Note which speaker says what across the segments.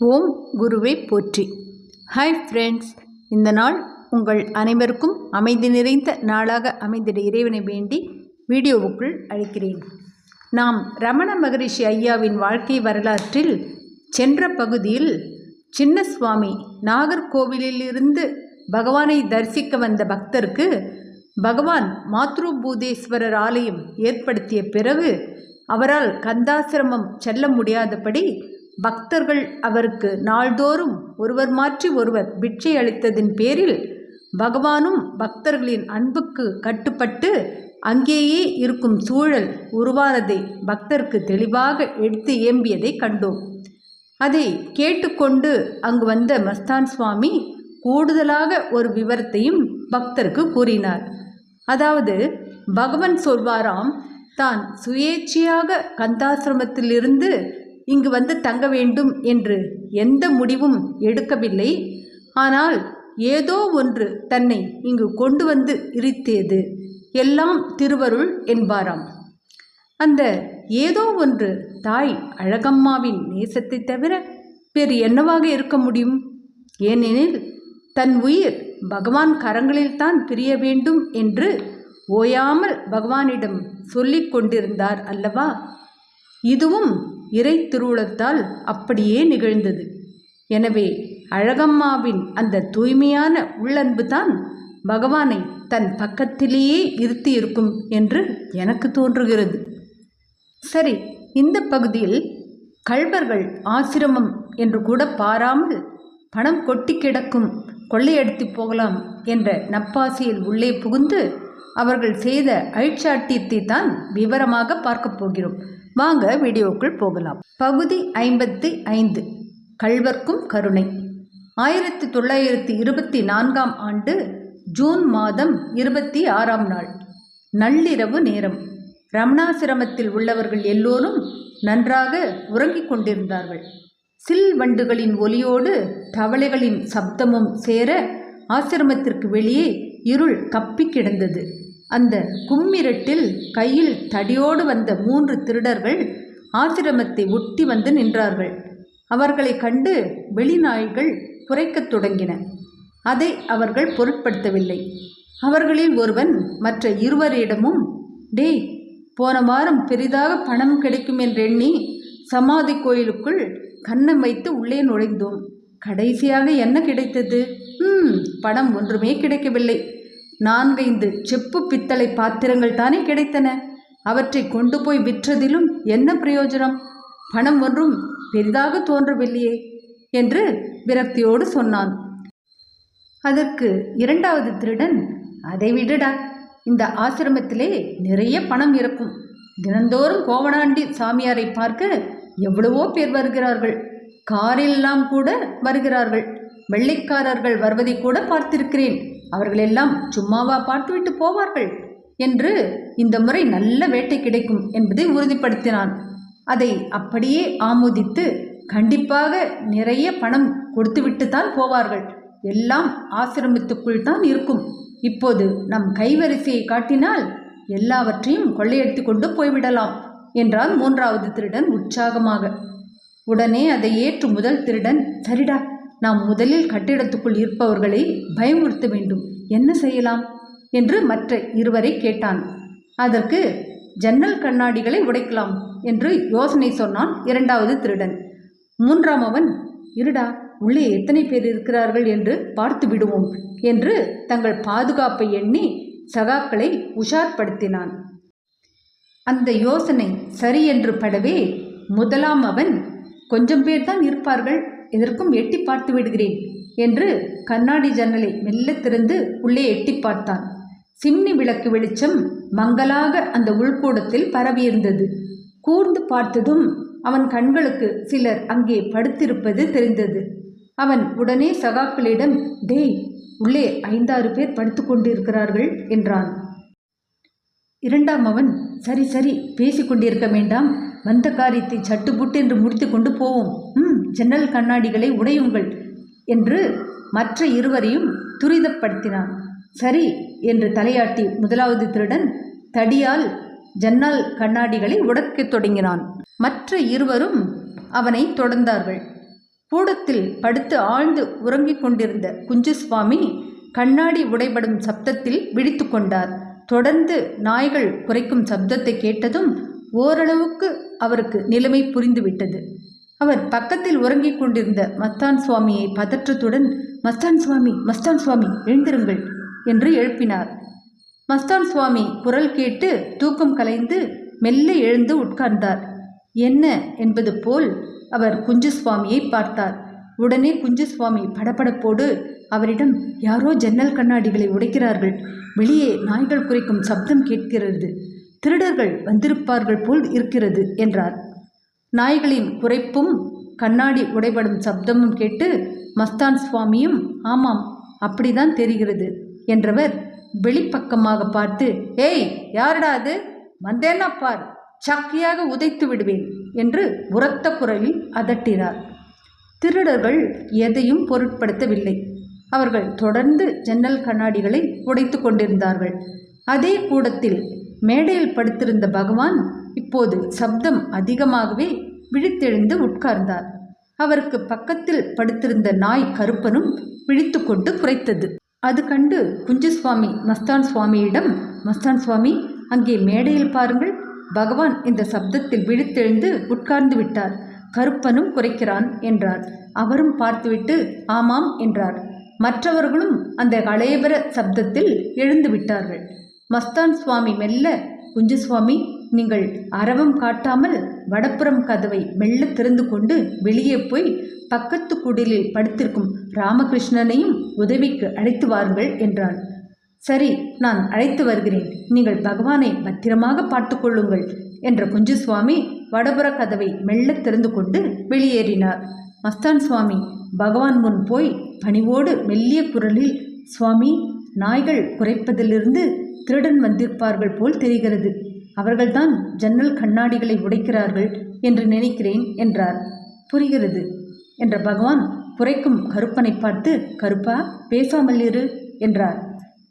Speaker 1: ஓம் குருவை போற்றி. Hi friends இந்த நாள் உங்கள் அனைவருக்கும் அமைதி நிறைந்த நாளாக அமைந்திட இறைவனை வேண்டி வீடியோவுக்குள் அழைக்கிறேன். நாம் ரமண மகரிஷி ஐயாவின் வாழ்க்கை வரலாற்றில் சென்ற பகுதியில் சின்னசுவாமி நாகர்கோவிலிலிருந்து பகவானை தரிசிக்க வந்த பக்தருக்கு பகவான் மாத்ருபூதேஸ்வரர் ஆலயம் ஏற்படுத்திய பிறகு அவரால் கந்தாசிரமம் செல்ல முடியாதபடி பக்தர்கள் அவருக்கு நாள்தோறும் ஒருவர் மாற்றி ஒருவர் பிட்சை அளித்ததின் பேரில் பகவானும் பக்தர்களின் அன்புக்கு கட்டுப்பட்டு அங்கேயே இருக்கும் சூழல் உருவானதை பக்தருக்கு தெளிவாக எடுத்து ஏம்பியதை கண்டோம். அதை கேட்டுக்கொண்டு அங்கு வந்த மஸ்தான் சுவாமி கூடுதலாக ஒரு விவரத்தையும் பக்தருக்கு கூறினார். அதாவது பகவன் சொல்வாராம் தான் சுயேட்சையாக கந்தாசிரமத்திலிருந்து இங்கு வந்து தங்க வேண்டும் என்று எந்த முடிவும் எடுக்கவில்லை. ஆனால் ஏதோ ஒன்று தன்னை இங்கு கொண்டு வந்து இருத்தியது எல்லாம் திருவருள் என்பாராம். அந்த ஏதோ ஒன்று தாய் அழகம்மாவின் நேசத்தை தவிர வேறு என்னவாக இருக்க முடியும்? ஏனெனில் தன் உயிர் பகவான் கரங்களில்தான் பிரிய வேண்டும் என்று ஓயாமல் பகவானிடம் சொல்லிக் கொண்டிருந்தார் அல்லவா? இதுவும் இறை திருவுளத்தால் அப்படியே நிகழ்ந்தது. எனவே அழகம்மாவின் அந்த தூய்மையான உள்ளன்பு தான் பகவானை தன் பக்கத்திலேயே இருத்தி இருக்கும் என்று எனக்கு தோன்றுகிறது. சரி இந்த பகுதியில் கள்வர்கள் ஆசிரமம் என்று கூட பாராமல் பணம் கொட்டி கிடக்கும் கொள்ளையடித்து போகலாம் என்ற நப்பாசியில் உள்ளே புகுந்து அவர்கள் செய்த அழிச்சாட்டியத்தை தான் விவரமாக பார்க்கப் போகிறோம். வாங்க வீடியோக்குள் போகலாம். பகுதி ஐம்பத்தி ஐந்து. கள்வர்க்கும் கருணை. ஆயிரத்தி தொள்ளாயிரத்தி இருபத்தி நான்காம் ஆண்டு ஜூன் மாதம் இருபத்தி ஆறாம் நாள். நள்ளிரவு நேரம். ரமணாசிரமத்தில் உள்ளவர்கள் எல்லோரும் நன்றாக உறங்கிக் கொண்டிருந்தார்கள். சில் வண்டுகளின் ஒலியோடு தவளைகளின் சப்தமும் சேர ஆசிரமத்திற்கு வெளியே இருள் கப்பி கிடந்தது. அந்த கும்மிரட்டில் கையில் தடியோடு வந்த மூன்று திருடர்கள் ஆசிரமத்தை ஒட்டி வந்து நின்றார்கள். அவர்களை கண்டு வெளிநாய்கள் குறைக்கத் தொடங்கின. அதை அவர்கள் பொருட்படுத்தவில்லை. அவர்களில் ஒருவன் மற்ற இருவரிடமும் டேய் போன வாரம் பெரிதாக பணம் கிடைக்கும் என்றெண்ணி சமாதி கோயிலுக்குள் கண்ணம் வைத்து உள்ளே நுழைந்தோம். கடைசியாக என்ன கிடைத்தது? ம் பணம் ஒன்றுமே கிடைக்கவில்லை. நான்கைந்து செப்பு பித்தளை பாத்திரங்கள் தானே கிடைத்தன. அவற்றை கொண்டு போய் விற்றதிலும் என்ன பிரயோஜனம்? பணம் ஒன்றும் பெரிதாக தோன்றவில்லையே என்று விரக்தியோடு சொன்னான். அதற்கு இரண்டாவது திருடன் அதை விடுடா. இந்த ஆசிரமத்திலே நிறைய பணம் இருக்கும். தினந்தோறும் கோவணாண்டி சாமியாரை பார்க்க எவ்வளவோ பேர் வருகிறார்கள். காரெல்லாம் கூட வருகிறார்கள். வெள்ளைக்காரர்கள் வருவதை கூட பார்த்திருக்கிறேன். அவர்களெல்லாம் சும்மாவா பார்த்துவிட்டு போவார்கள்? என்று இந்த முறை நல்ல வேட்டை கிடைக்கும் என்பதை உறுதிப்படுத்தினான். அதை அப்படியே ஆமோதித்து கண்டிப்பாக நிறைய பணம் கொடுத்துவிட்டு தான் போவார்கள். எல்லாம் ஆசிரமத்துக்குள் தான் இருக்கும். இப்போது நம் கைவரிசையை காட்டினால் எல்லாவற்றையும் கொள்ளையடித்து கொண்டு போய்விடலாம் என்றான் மூன்றாவது திருடன் உற்சாகமாக. உடனே அதை ஏற்று முதல் திருடன் சரிடா நாம் முதலில் கட்டிடத்துக்குள் இருப்பவர்களை பயமுறுத்த வேண்டும். என்ன செய்யலாம்? என்று மற்ற இருவரை கேட்டான். அதற்கு ஜன்னல் கண்ணாடிகளை உடைக்கலாம் என்று யோசனை சொன்னான் இரண்டாவது திருடன். மூன்றாம் அவன் இருடா உள்ளே எத்தனை பேர் இருக்கிறார்கள் என்று பார்த்து விடுவோம் என்று தங்கள் பாதுகாப்பை எண்ணி சகாக்களை உஷார்படுத்தினான். அந்த யோசனை சரி என்று படவே முதலாம் அவன் கொஞ்சம் பேர் தான் இருப்பார்கள் எதற்கும் எட்டி பார்த்து விடுகிறேன் என்று கண்ணாடி ஜன்னலை மெல்ல திறந்து உள்ளே எட்டி பார்த்தான். சிம்னி விளக்கு வெளிச்சம் மங்களாக அந்த உள்கூடத்தில் பரவியிருந்தது. கூர்ந்து பார்த்ததும் அவன் கண்களுக்கு சிலர் அங்கே படுத்திருப்பது தெரிந்தது. அவன் உடனே சகாக்களிடம் டேய் உள்ளே ஐந்தாறு பேர் படுத்து கொண்டிருக்கிறார்கள் என்றான். இரண்டாம் அவன் சரி சரி பேசிக்கொண்டிருக்க வேண்டாம். வந்த காரியத்தை சட்டுப்புட்டு என்று முடித்து கொண்டு போவோம். ம் ஜன்னல் கண்ணாடிகளை உடையுங்கள் என்று மற்ற இருவரையும் துரிதப்படுத்தினான். சரி என்று தலையாட்டி முதலாவது திருடன் தடியால் ஜன்னல் கண்ணாடிகளை உடைக்கத் தொடங்கினான். மற்ற இருவரும் அவனை தொடர்ந்தார்கள். கூடத்தில் படுத்து ஆழ்ந்து உறங்கிக் கொண்டிருந்த குஞ்சுசுவாமி கண்ணாடி உடைபடும் சப்தத்தில் விழித்து கொண்டார். தொடர்ந்து நாய்கள் குறைக்கும் சப்தத்தை கேட்டதும் ஓரளவுக்கு அவருக்கு நிலைமை புரிந்துவிட்டது. அவர் பக்கத்தில் உறங்கிக் கொண்டிருந்த மஸ்தான் சுவாமியை பதற்றத்துடன் மஸ்தான் சுவாமி மஸ்தான் சுவாமி எழுந்திருங்கள் என்று எழுப்பினார். மஸ்தான் சுவாமி குரல் கேட்டு தூக்கம் கலைந்து மெல்ல எழுந்து உட்கார்ந்தார். என்ன? என்பது போல் அவர் குஞ்சு சுவாமியை பார்த்தார். உடனே குஞ்சு சுவாமி படபடப்போடு அவரிடம் யாரோ ஜன்னல் கண்ணாடிகளை உடைக்கிறார்கள். வெளியே நாய்கள் குறைக்கும் சப்தம் கேட்கிறது. திருடர்கள் வந்திருப்பார்கள் போல் இருக்கிறது என்றார். நாய்களின் குறைப்பும் கண்ணாடி உடைபடும் சப்தமும் கேட்டு மஸ்தான் சுவாமியும் ஆமாம் அப்படிதான் தெரிகிறது என்றவர் வெளிப்பக்கமாக பார்த்து ஏய் யாரடா அது? வந்தேன்னா பார் சக்கியாக உதைத்து விடுவேன் என்று உரத்த குரலில் அதட்டினார். திருடர்கள் எதையும் பொருட்படுத்தவில்லை. அவர்கள் தொடர்ந்து ஜன்னல் கண்ணாடிகளை உடைத்து கொண்டிருந்தார்கள். அதே கூடத்தில் மேடையில் படுத்திருந்த பகவான் இப்போது சப்தம் அதிகமாகவே விழித்தெழுந்து உட்கார்ந்தார். அவருக்கு பக்கத்தில் படுத்திருந்த நாய் கருப்பனும் விழித்து கொண்டு குறைத்தது அது கண்டு குஞ்சுசுவாமி மஸ்தான் சுவாமியிடம் மஸ்தான் சுவாமி அங்கே மேடையில் பாருங்கள். பகவான் இந்த சப்தத்தில் விழித்தெழுந்து உட்கார்ந்து விட்டார். கருப்பனும் குறைக்கிறான் என்றார். அவரும் பார்த்துவிட்டு ஆமாம் என்றார். மற்றவர்களும் அந்த கலையபர சப்தத்தில் எழுந்து விட்டார்கள். மஸ்தான் சுவாமி மெல்ல குஞ்சு சுவாமி நீங்கள் அரவம் காட்டாமல் வடப்புறம் கதவை மெல்ல திறந்து கொண்டு வெளியே போய் பக்கத்து குடிலில் படுத்திருக்கும் ராமகிருஷ்ணனையும் உதவிக்கு அழைத்து வாருங்கள் என்றான். சரி நான் அழைத்து வருகிறேன். நீங்கள் பகவானை பத்திரமாக பார்த்து கொள்ளுங்கள் என்ற குஞ்சு சுவாமி வடபுற கதவை மெல்ல திறந்து கொண்டு வெளியேறினார். மஸ்தான் சுவாமி பகவான் முன் போய் பணிவோடு மெல்லிய குரலில் சுவாமி நாய்கள் குறைப்பதிலிருந்து திருடன் வந்திருப்பார்கள் போல் தெரிகிறது. அவர்கள்தான் ஜன்னல் கண்ணாடிகளை உடைக்கிறார்கள் என்று நினைக்கிறேன் என்றார். புரிகிறது. என்ற பகவான் குறைக்கும் கருப்பனை பார்த்து கருப்பா பேசாமல் இரு என்றார்.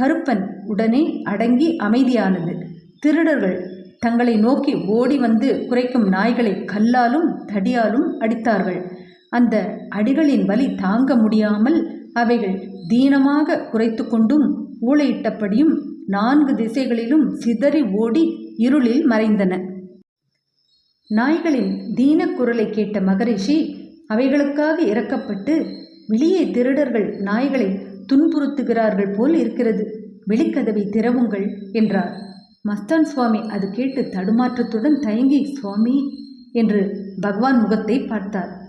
Speaker 1: கருப்பன் உடனே அடங்கி அமைதியானது. திருடர்கள் தங்களை நோக்கி ஓடி வந்து குறைக்கும் நாய்களை கல்லாலும் தடியாலும் அடித்தார்கள். அந்த அடிகளின் வலி தாங்க முடியாமல் அவைகள் தீனமாக குறைத்து கொண்டும் ஊளையிட்டபடியும் நான்கு திசைகளிலும் சிதறி ஓடி இருளில் மறைந்தன. நாய்களின் தீன குரலை கேட்ட மகரிஷி அவைகளுக்காக இறக்கப்பட்டு வெளியே திருடர்கள் நாய்களை துன்புறுத்துகிறார்கள் போல் இருக்கிறது. வெளிக்கதவை திறவுங்கள் என்றார். மஸ்தான் சுவாமி அது கேட்டு தடுமாற்றத்துடன் தயங்கி சுவாமி என்று பகவான் முகத்தை பார்த்தார்.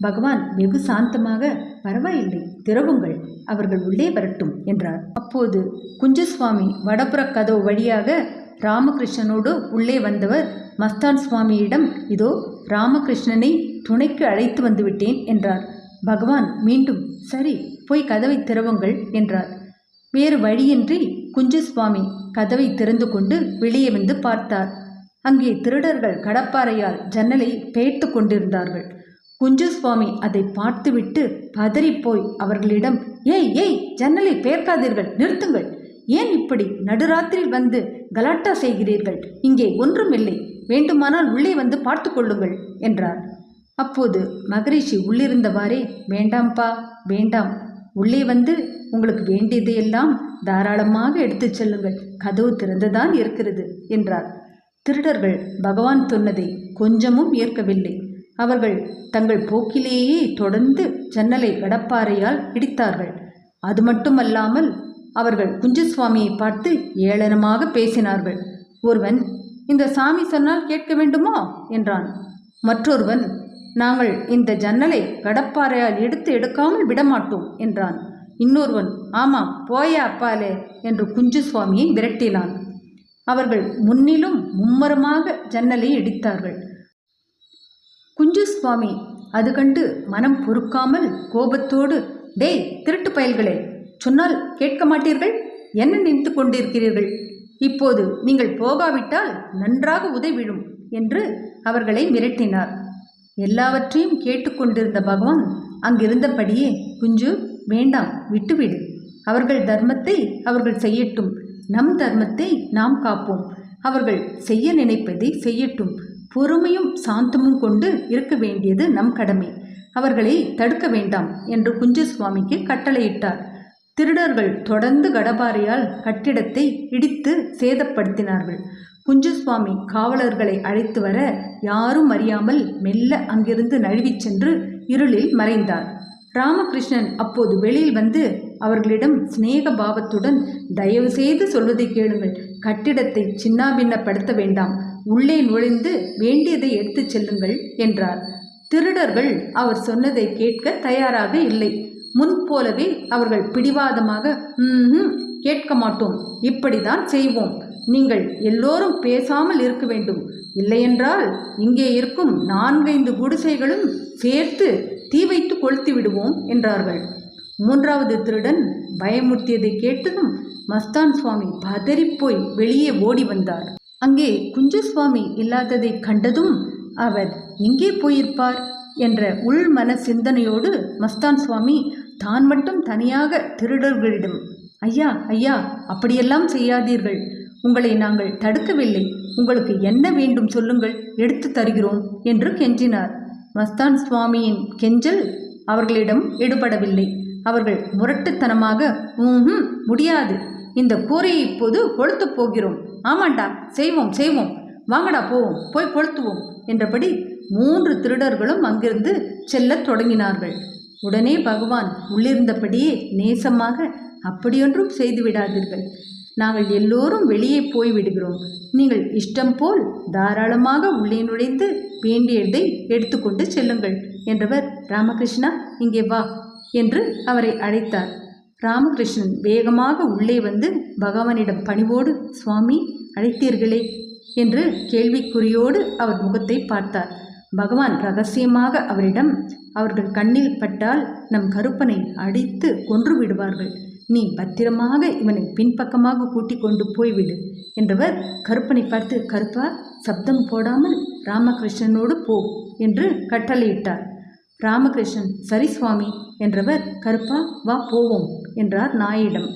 Speaker 1: பகவான் வெகு சாந்தமாக பரவாயில்லை திறவுங்கள் அவர்கள் உள்ளே வரட்டும் என்றார். அப்போது குஞ்சுசுவாமி வடபுற கதவு வழியாக ராமகிருஷ்ணனோடு உள்ளே வந்தவர் மஸ்தான் சுவாமியிடம் இதோ ராமகிருஷ்ணனை துணைக்கு அழைத்து வந்துவிட்டேன் என்றார். பகவான் மீண்டும் சரி போய் கதவை திறவுங்கள் என்றார். வேறு வழியின்றி குஞ்சு சுவாமி கதவை திறந்து கொண்டு வெளியே வந்து பார்த்தார். அங்கே திருடர்கள் கடப்பாறையால் ஜன்னலை பேய்த்து கொண்டிருந்தார்கள். குஞ்சு சுவாமி அதை பார்த்துவிட்டு பதறிப்போய் அவர்களிடம் ஏய் ஏய் ஜன்னலை பேர்க்காதீர்கள் நிறுத்துங்கள். ஏன் இப்படி நடுராத்திரியில் வந்து கலாட்டா செய்கிறீர்கள்? இங்கே ஒன்றுமில்லை. வேண்டுமானால் உள்ளே வந்து பார்த்து கொள்ளுங்கள் என்றார். அப்போது மகரிஷி உள்ளிருந்தவாறே வேண்டாம்ப்பா வேண்டாம். உள்ளே வந்து உங்களுக்கு வேண்டியதையெல்லாம் தாராளமாக எடுத்துச் செல்லுங்கள். கதவு திறந்துதான் இருக்கிறது என்றார். திருடர்கள் பகவான் சொன்னதை கொஞ்சமும் ஏற்கவில்லை. அவர்கள் தங்கள் போக்கிலேயே தொடர்ந்து ஜன்னலை கடப்பாறையால் இடித்தார்கள். அது மட்டுமல்லாமல் அவர்கள் குஞ்சுசுவாமியை பார்த்து ஏளனமாக பேசினார்கள். ஒருவன் இந்த சாமி சொன்னால் கேட்க வேண்டுமோ? என்றான். மற்றொருவன் நாங்கள் இந்த ஜன்னலை கடப்பாறையால் எடுத்து எடுக்காமல் விடமாட்டோம் என்றான். இன்னொருவன் ஆமாம் போயா அப்பாலே என்று குஞ்சு சுவாமியை விரட்டினான். அவர்கள் முன்னிலும் மும்மரமாக ஜன்னலை இடித்தார்கள். குஞ்சு சுவாமி அது கண்டு மனம் பொறுக்காமல் கோபத்தோடு டேய் திருட்டு பயல்களே சொன்னால் கேட்க மாட்டீர்கள்? என்ன நினைத்து கொண்டிருக்கிறீர்கள்? இப்போது நீங்கள் போகாவிட்டால் நன்றாக உதவிடும் என்று அவர்களை மிரட்டினார். எல்லாவற்றையும் கேட்டுக்கொண்டிருந்த பகவான் அங்கிருந்தபடியே குஞ்சு வேண்டாம் விட்டுவிடு. அவர்கள் தர்மத்தை அவர்கள் செய்யட்டும். நம் தர்மத்தை நாம் காப்போம். அவர்கள் செய்ய நினைப்பதை செய்யட்டும். பொறுமையும் சாந்தமும் கொண்டு இருக்க வேண்டியது நம் கடமை. அவர்களை தடுக்க வேண்டாம் என்று குஞ்சுசுவாமிக்கு கட்டளையிட்டார். திருடர்கள் தொடர்ந்து கடபாரியால் கட்டிடத்தை இடித்து சேதப்படுத்தினார்கள். குஞ்சுசுவாமி காவலர்களை அழைத்து வர யாரும் அறியாமல் மெல்ல அங்கிருந்து நழுவிச் சென்று இருளில் மறைந்தார். ராமகிருஷ்ணன் அப்போது வெளியில் வந்து அவர்களிடம் சிநேக பாவத்துடன் தயவு செய்து சொல்வதை கேளுங்கள். கட்டிடத்தை சின்னாபின்னப்படுத்த வேண்டாம். உள்ளே நுழைந்து வேண்டியதை எடுத்துச் செல்லுங்கள் என்றார். திருடர்கள் அவர் சொன்னதை கேட்க தயாராக இல்லை. முன்போலவே அவர்கள் பிடிவாதமாக கேட்க மாட்டோம். இப்படிதான் செய்வோம். நீங்கள் எல்லோரும் பேசாமல் இருக்க வேண்டும். இல்லையென்றால் இங்கே இருக்கும் நான்கைந்து குடிசைகளும் சேர்த்து தீ வைத்து கொளுத்து விடுவோம் என்றார்கள். மூன்றாவது திருடன் பயமுறுத்தியதை கேட்டதும் மஸ்தான் சுவாமி பதறிப்போய் வெளியே ஓடி வந்தார். அங்கே குஞ்சுசுவாமி இல்லாததை கண்டதும் அவர் எங்கே போயிருப்பார்? என்ற உள் மன சிந்தனையோடு மஸ்தான் சுவாமி தான் மட்டும் தனியாக திருடர்களிடம். ஐயா ஐயா அப்படியெல்லாம் செய்யாதீர்கள். உங்களை நாங்கள் தடுக்கவில்லை. உங்களுக்கு என்ன வேண்டும் சொல்லுங்கள். எடுத்து தருகிறோம் என்று கெஞ்சினார். மஸ்தான் சுவாமியின் கெஞ்சல் அவர்களிடம் எடுபடவில்லை. அவர்கள் முரட்டுத்தனமாக ஊஹும் முடியாது. இந்த கூரையை இப்போது கொளுத்து போகிறோம். ஆமாண்டா செய்வோம் செய்வோம். வாங்கடா போவோம் போய் கொளுத்துவோம் என்றபடி மூன்று திருடர்களும் அங்கிருந்து செல்லத் தொடங்கினார்கள். உடனே பகவான் உள்ளிருந்தபடியே நேசமாக அப்படியொன்றும் செய்து விடாதீர்கள். நாங்கள் எல்லோரும் வெளியே போய் விடுகிறோம். நீங்கள் இஷ்டம் போல் தாராளமாக உள்ளே நுழைந்து வேண்டியதை எடுத்துக்கொண்டு செல்லுங்கள் என்றவர் ராமகிருஷ்ணா இங்கே வா என்று அவரை அழைத்தார். ராமகிருஷ்ணன் வேகமாக உள்ளே வந்து பகவானிடம் பணிவோடு சுவாமி அழைத்தீர்களே என்று கேள்விக்குறியோடு அவர் முகத்தை பார்த்தார். பகவான் ரகசியமாக அவரிடம் அவர்கள் கண்ணில் பட்டால் நம் கருப்பனை அடித்து கொன்று விடுவார்கள். நீ பத்திரமாக இவனை பின்பக்கமாக கூட்டிக் கொண்டு போய்விடு என்றவர் கருப்பனை பார்த்து கருப்பா சப்தம் போடாமல் ராமகிருஷ்ணனோடு போ என்று கட்டளையிட்டார். ராமகிருஷ்ணன் சரி சுவாமி என்றவர் கருப்பா வா போவோம் என்றார் நாயிடம்.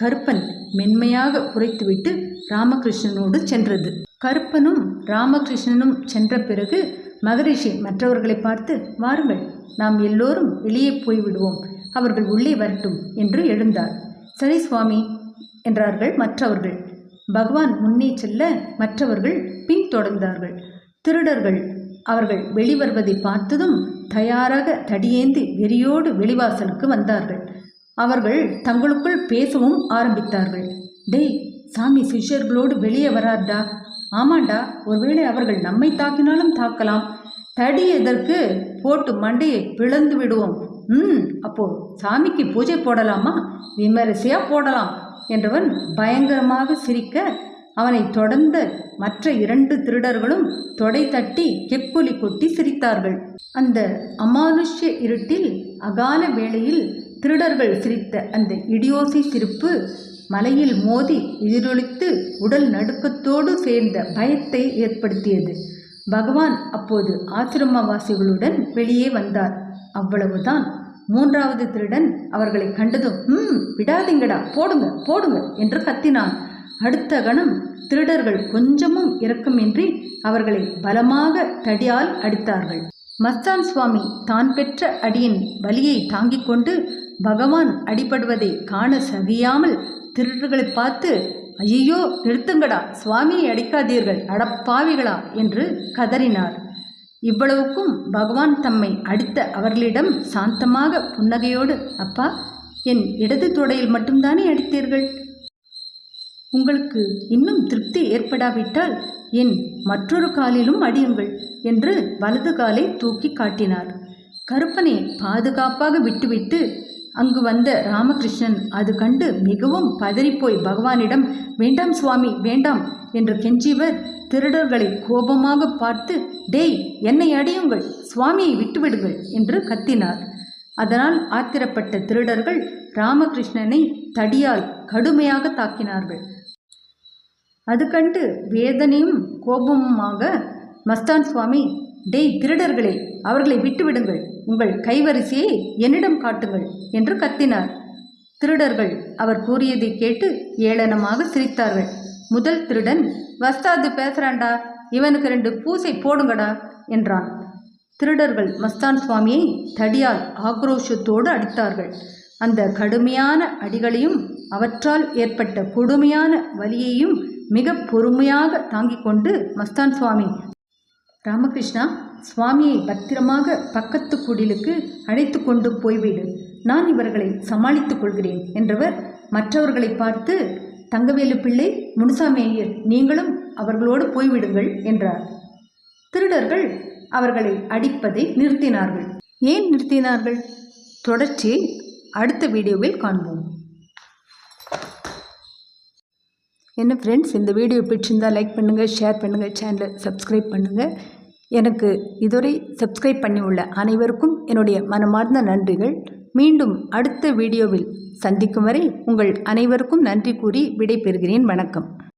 Speaker 1: கருப்பன் மென்மையாக உரைத்துவிட்டு ராமகிருஷ்ணனோடு சென்றது. கருப்பனும் ராமகிருஷ்ணனும் சென்ற பிறகு மகரிஷி மற்றவர்களை பார்த்து வாருங்கள் நாம் எல்லோரும் வெளியே போய்விடுவோம். அவர்கள் உள்ளே வரட்டும் என்று எழுந்தார். சரி சுவாமி என்றார்கள் மற்றவர்கள். பகவான் முன்னே செல்ல மற்றவர்கள் பின்தொடர்ந்தார்கள் திருடர்கள் அவர்கள் வெளிவருவதை பார்த்ததும் தயாராக தடியேந்தி வெறியோடு வெளிவாசலுக்கு வந்தார்கள். அவர்கள் தங்களுக்குள் பேசவும் ஆரம்பித்தார்கள். டேய் சாமி சிஷ்யர்களோடு வெளியே வரார்டா? ஆமாண்டா ஒருவேளை அவர்கள் நம்மை தாக்கினாலும் தாக்கலாம். தடி எதற்கு? போட்டு மண்டையை பிளந்து விடுவோம். ம் அப்போ சாமிக்கு பூஜை போடலாமா? விமரிசையா போடலாம். என்றவன் பயங்கரமாக சிரிக்க அவனை தொடர்ந்த மற்ற இரண்டு திருடர்களும் தொடை தட்டி கெப்புலி கொட்டி சிரித்தார்கள். அந்த அமானுஷ்ய இருட்டில் அகால வேளையில் திருடர்கள் சிரித்த அந்த இடியோசி சிரிப்பு மலையில் மோதி எதிரொலித்து உடல் நடுக்கத்தோடு சேர்ந்த பயத்தை ஏற்படுத்தியது. பகவான் அப்போது ஆசிரமவாசிகளுடன் வெளியே வந்தார். அவ்வளவுதான். மூன்றாவது திருடன் அவர்களை கண்டதும் ம் விடாதீங்கடா போடுங்க போடுங்க என்று கத்தினான். அடுத்த கணம் திருடர்கள் கொஞ்சமும் இரக்கமின்றி அவர்களை பலமாக தடியால் அடித்தார்கள். மஸ்தான் சுவாமி தான் பெற்ற அடியின் வலியை தாங்கிக் கொண்டு பகவான் அடிபடுவதை காண சகியாமல் திருடர்களை பார்த்து ஐயோ நிறுத்துங்கடா சுவாமியை அடிக்காதீர்கள் அடப்பாவிகளா என்று கதறினார். இவ்வளவுக்கும் பகவான் தம்மை அடித்த அவர்களிடம் சாந்தமாக புன்னகையோடு அப்பா என் இடது தொடையில் மட்டும்தானே அடித்தீர்கள்? உங்களுக்கு இன்னும் திருப்தி ஏற்படாவிட்டால் என் மற்றொரு காலிலும் அடியுங்கள் என்று வலது காலை தூக்கி காட்டினார். கருப்பனை பாதுகாப்பாக விட்டுவிட்டு அங்கு வந்த ராமகிருஷ்ணன் அது கண்டு மிகவும் பதறிப்போய் பகவானிடம் வேண்டாம் சுவாமி வேண்டாம் என்று கெஞ்சியவர். திருடர்களை கோபமாக பார்த்து டேய் என்னை அடியுங்கள் சுவாமியை விட்டுவிடுங்கள் என்று கத்தினார். அதனால் ஆத்திரப்பட்ட திருடர்கள் ராமகிருஷ்ணனை தடியால் கடுமையாக தாக்கினார்கள். அது கண்டு வேதனையும் கோபமுமாக மஸ்தான் சுவாமி டேய் திருடர்களே அவர்களை விட்டுவிடுங்கள் உங்கள் கைவரிசையை என்னிடம் காட்டுங்கள் என்று கத்தினார். திருடர்கள் அவர் கூறியதை கேட்டு ஏளனமாக சிரித்தார்கள். முதல் திருடன் வஸ்தாது பேசுறான்டா. இவனுக்கு ரெண்டு பூசை போடுங்கடா என்றான். திருடர்கள் மஸ்தான் சுவாமியை தடியால் ஆக்ரோஷத்தோடு அடித்தார்கள். அந்த கடுமையான அடிகளையும் அவற்றால் ஏற்பட்ட கொடுமையான வலியையும் மிக பொறுமையாக தாங்கிக் கொண்டு மஸ்தான் சுவாமி ராமகிருஷ்ணா சுவாமியை பத்திரமாக பக்கத்து குடிலுக்கு அழைத்து கொண்டு போய்விடு. நான் இவர்களை சமாளித்துக் கொள்கிறேன் என்றவர் மற்றவர்களை பார்த்து தங்கவேலு பிள்ளை முனுசாமி ஐயர் நீங்களும் அவர்களோடு போய்விடுங்கள் என்றார். திருடர்கள் அவர்களை அடிப்பதை நிறுத்தினார்கள். ஏன் நிறுத்தினார்கள்? தொடர்ச்சியை அடுத்த வீடியோவில் காண்போம். என்ன ஃப்ரெண்ட்ஸ் இந்த வீடியோ பிடிச்சிருந்தால் லைக் பண்ணுங்கள் ஷேர் பண்ணுங்கள் சேனலை சப்ஸ்கிரைப் பண்ணுங்கள் எனக்கு இதுவரை சப்ஸ்கிரைப் பண்ணி உள்ள அனைவருக்கும் என்னுடைய மனமார்ந்த நன்றிகள். மீண்டும் அடுத்த வீடியோவில் சந்திக்கும் வரை உங்கள் அனைவருக்கும் நன்றி கூறி விடைபெறுகிறேன். வணக்கம்.